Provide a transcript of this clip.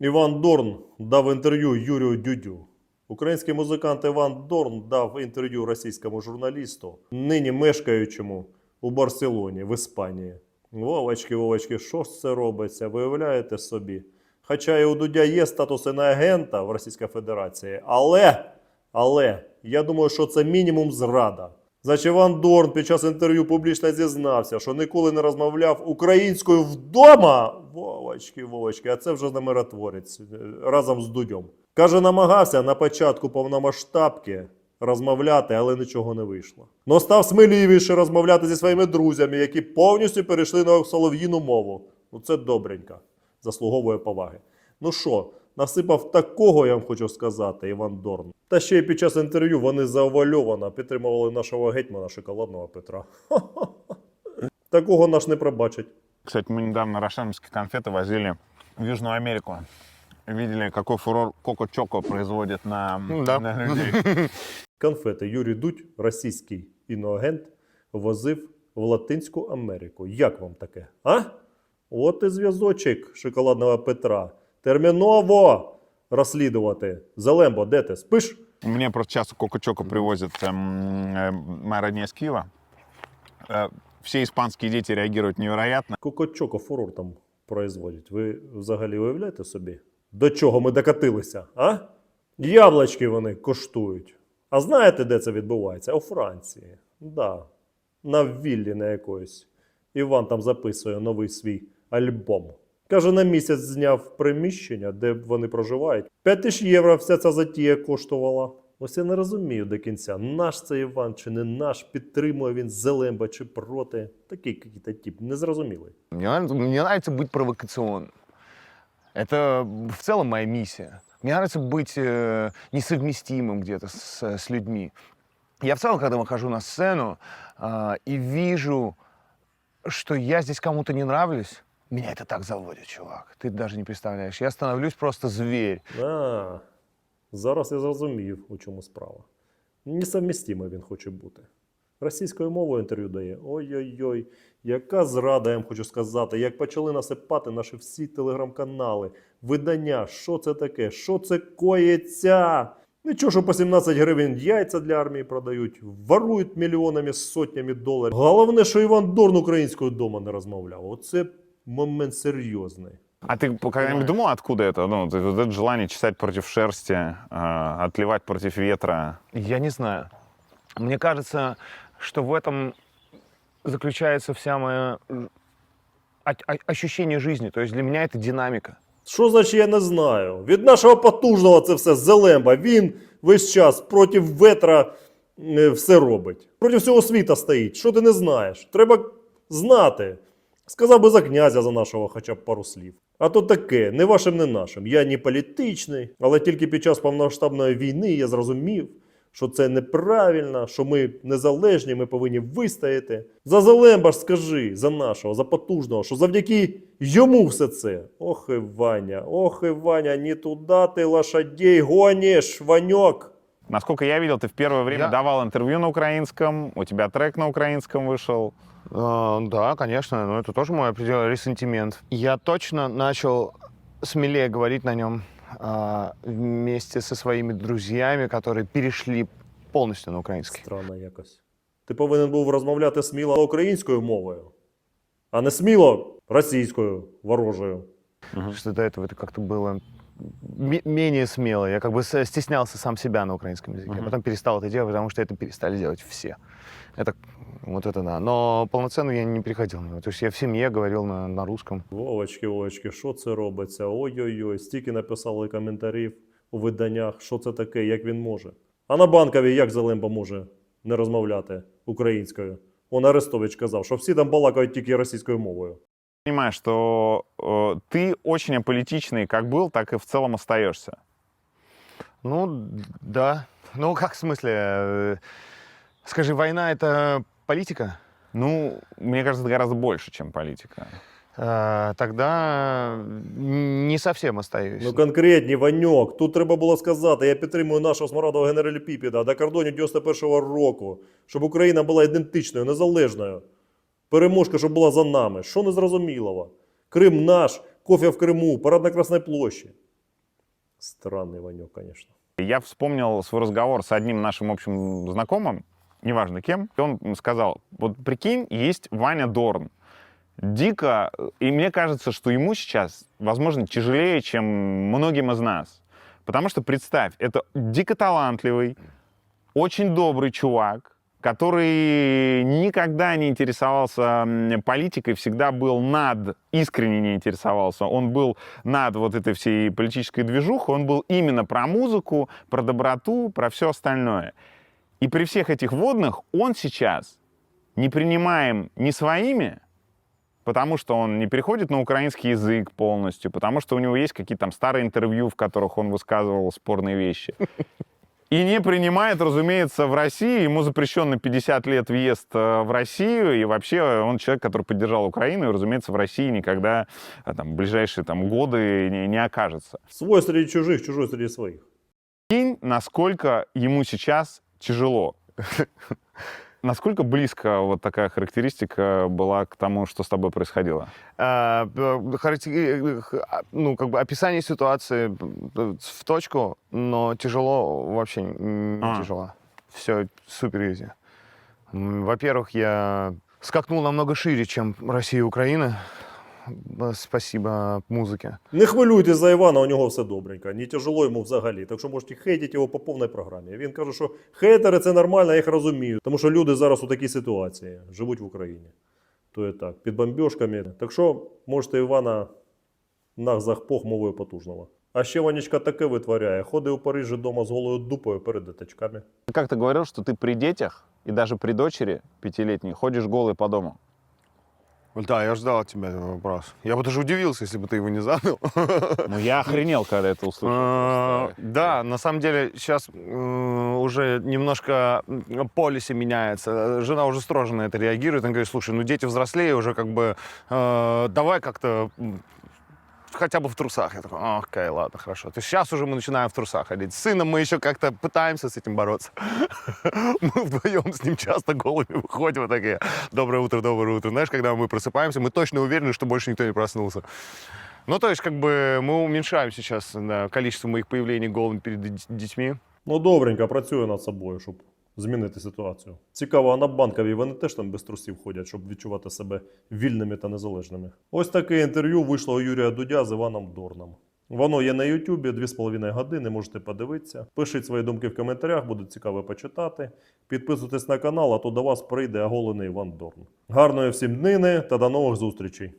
Іван Дорн дав інтерв'ю Юрію Дюдю. Український музикант Іван Дорн дав інтерв'ю російському журналісту, нині мешкаючому у Барселоні, в Іспанії. Вовочки, Вовочки, що ж це робиться? Виявляєте собі? Хоча і у Дудя є статус іноагента в Російській Федерації, але, але я думаю, що це мінімум зрада. Значить, Іван Дорн під час інтерв'ю публічно зізнався, що ніколи не розмовляв українською вдома. Вовочки, Вовочки, а це вже не миротворець е, разом з Дудьом. Каже, намагався на початку повномасштабки розмовляти, але нічого не вийшло. Но став сміливіше розмовляти зі своїми друзями, які повністю перейшли на солов'їну мову. Ну це добренько, заслуговує поваги. Ну що, насипав такого, я вам хочу сказати, Іван Дорн. Та ще й під час інтерв'ю вони завуальовано підтримували нашого гетьмана шоколадного Петра. Такого наш не пробачить. Кстати, мы недавно рошановские конфеты возили в Южную Америку. Видели, какой фурор Коко Чоко производит на, Да. на людей. Конфети Юрій Дудь, російський іноагент, возив в Латинську Америку. Як вам таке? А? От і зв'язочок шоколадного Петра Терміново розслідувати. Зелембо, де ти? Спиш? Мне просто часто Коко Чоко привозят эм, э, моя родня из Киева. Э, Все испанские дети реагируют невероятно. Кокочоко фурор там производять. Ви взагалі уявляєте собі? До чого ми докатилися? А? Яблочки вони коштують. А знаєте, де це відбувається? У Франції. Да. На віллі на якоїсь. Іван там записує новий свій альбом. Каже, на місяць зняв приміщення, де вони проживають. 5 тисяч євро вся ця затія коштувала. Ось я не розумію до кінця, наш це Іван чи не наш, підтримує він Зелемба чи проти. Такий якийсь тип, незрозумілий. Мне, нравится- мне нравится быть провокационным. Это в целом моя миссия. Мне нравится быть э, несовместимым где-то с, с людьми. Я в целом, когда выхожу на сцену а, и вижу, что я здесь кому-то не нравлюсь, меня это так заводит, чувак. Ты даже не представляешь. Я становлюсь просто зверь. А, зараз я зрозумів, у чому справа. Несовмістимо він хоче бути. Російською мовою інтерв'ю дає. Ой-ой-ой, яка зрада, я вам хочу сказати. Як почали насипати наші всі телеграм-канали, видання, що це таке, що це коїться? Нічого, що по 17 гривень яйця для армії продають, ворують мільйонами, сотнями доларів. Головне, що Іван Дорн українською вдома не розмовляв. Оце момент серйозний. А ты когда-нибудь думал, откуда это? Ну, то есть вот это желание чесать против шерсти, э, отливать против ветра. Я не знаю. Мне кажется, что в этом заключается вся моя э, о- о- ощущение жизни. То есть для меня это динамика. Що значить, я не знаю. Від нашого потужного це все Зелемба. Він весь час проти ветра е, все робить. Проти всього світа стоїть. Що ти не знаєш? Треба знати. Сказав би за князя за нашого хоча б пару слів. А то таке, не вашим, не нашим. Я не політичний, але тільки під час повномасштабної війни я зрозумів, що це неправильно, що ми незалежні, ми повинні вистояти. За Зелемба ж скажи, за нашого, за потужного, що завдяки йому все це. Ох і Ваня, ох і Ваня, не туди ти лошадей гониш, Ваньок. Насколько я видел, ты в первое время Я- давал интервью на украинском, у тебя трек на украинском вышел. А, да, конечно, но это тоже мой определенный ресентимент. Я точно начал смелее говорить на нем а, вместе со своими друзьями, которые перешли полностью на украинский. Странно якось. Ти повинен був розмовляти сміло українською мовою, а не сміло російською ворожою. Что до этого это как-то было м- менее смело. Я как бы с- стеснялся сам себя на украинском языке. Мгм. Потом перестал это делать, потому что это перестали делать все. Это вот это да. Но полноценно я не переходил на него. То есть я в семье говорил на, на русском. Вовочки, Вовочки, що це робиться? Ой-ой-ой, стільки написали коментарів у виданнях, що це таке, як він може. А на банковій як Зелемба може не розмовляти українською? Он Арестович казав, що всі там балакають тільки російською мовою. Понимаю, что э, ты очень аполитичный, как был, так и в целом остаешься. Ну, да. Ну, как в смысле? э, Скажи, война это политика? Ну, мне кажется, это гораздо больше, чем политика. Э, Тогда не совсем остаюсь. Ну конкретні, Ваньок, тут треба було сказати, я підтримую нашого смарадового генералі Піпіда до кордонів 91-го року, щоб Україна була ідентичною, незалежною. Переможка, щоб була за нами. Що незрозумілого? Крим наш, кофе в Криму, парад на Красній площі. Странний Ваньок, конечно. Я вспомнил свой разговор с одним нашим общим знакомым, неважно кем, и он сказал, вот прикинь, есть Ваня Дорн. Дико, и мне кажется, что ему сейчас, возможно, тяжелее, чем многим из нас. Потому что, представь, это дико талантливый, очень добрый чувак, который никогда не интересовался политикой, всегда был над, искренне не интересовался. Он был над вот этой всей политической движухой, он был именно про музыку, про доброту, про все остальное. И при всех этих водных он сейчас не принимаем не своими, потому что он не переходит на украинский язык полностью, потому что у него есть какие-то там старые интервью, в которых он высказывал спорные вещи. И не принимает, разумеется, в России. Ему запрещен на 50 лет въезд э, в Россию. И вообще он человек, который поддержал Украину. И, разумеется, в России никогда э, там, в ближайшие там, годы не, не окажется. Свой среди чужих, чужой среди своих. Прикинь, насколько ему сейчас тяжело. Насколько близко вот такая характеристика была к тому, что с тобой происходило? А, э, э, а, ну, как бы описание ситуации э, в точку, но тяжело вообще не А. тяжело. Все супер изи. М, Во-первых, я скакнул намного шире, чем Россия и Украина. Э, Спасибо музыке. Не хвилюйтесь за Івана, у нього все добренько. Не тяжело йому взагалі. Так що можете хейтити його по повній програмі. Він каже, що хейтери це нормально, я їх розумію. Тому що люди зараз у такій ситуації живуть в Україні. То і так, під бомбіжками. Так що можете Івана нах захпох мовою потужного. А ще Ванечка таке витворяє. Ходить у Парижі дома з голою дупою перед дитячками. Ты как-то говорил, что ты при детях и даже при дочери пятилетней ходишь голый по дому. Да, я ждал от тебя этого вопроса. Я бы даже удивился, если бы ты его не задал. Ну, я охренел, когда это услышал. А. Да, на самом деле сейчас уже немножко полиси меняется. Жена уже строже на это реагирует. Она говорит, слушай, ну дети взрослее уже как бы э, давай как-то хотя бы в трусах. Я такой, «А, окей, ладно, хорошо. То есть сейчас уже мы начинаем в трусах ходить. С сыном мы еще как-то пытаемся с этим бороться. Мы вдвоем с ним часто голыми выходим вот такие. Доброе утро, доброе утро. Знаешь, когда мы просыпаемся, мы точно уверены, что больше никто не проснулся. Ну, то есть, как бы мы уменьшаем сейчас количество моих появлений голыми перед детьми. Ну, добренько, працює над собою, щоб змінити ситуацію. Цікаво, а на банковій вони теж там без трусів ходять, щоб відчувати себе вільними та незалежними. Ось таке інтерв'ю вийшло у Юрія Дудя з Іваном Дорном. Воно є на Ютубі 2,5 години, можете подивитися. Пишіть свої думки в коментарях, буде цікаво почитати. Підписуйтесь на канал, а то до вас прийде оголений Іван Дорн. Гарної всім днини та до нових зустрічей!